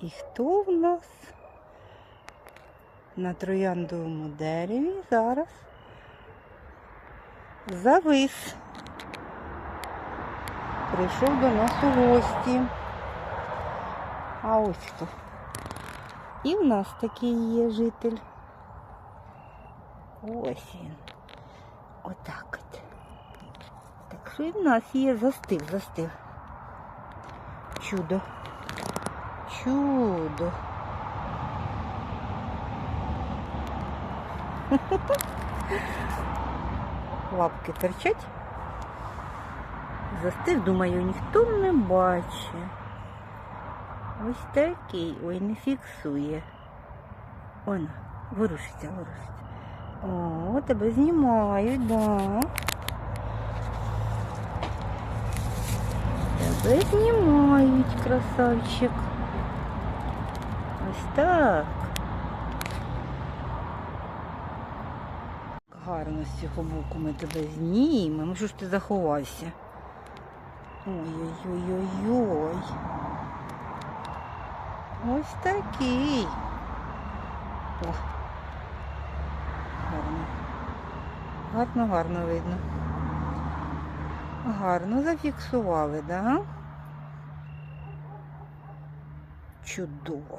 І хто в нас на трояндовому дереві зараз завис. Прийшов до нас у гості. А ось хто. І в нас такий є житель. Ось він. Отак от. Так що і в нас є застив, застив. Чудо. Чудо. Лапки торчать. Застив, думаю, ніхто не бачить. Ось такий. Ой, не фіксує. Он, ворушиться, ворушиться. О, тебе знімають, да. Тебе знімають, красавчик. Ось так. Гарно з цього боку ми тебе знімемо. Що ж ти заховався? Ой-ой-ой-ой-ой. Ось такий. О. Гарно. Гарно, гарно видно. Гарно зафіксували, да? Чудово.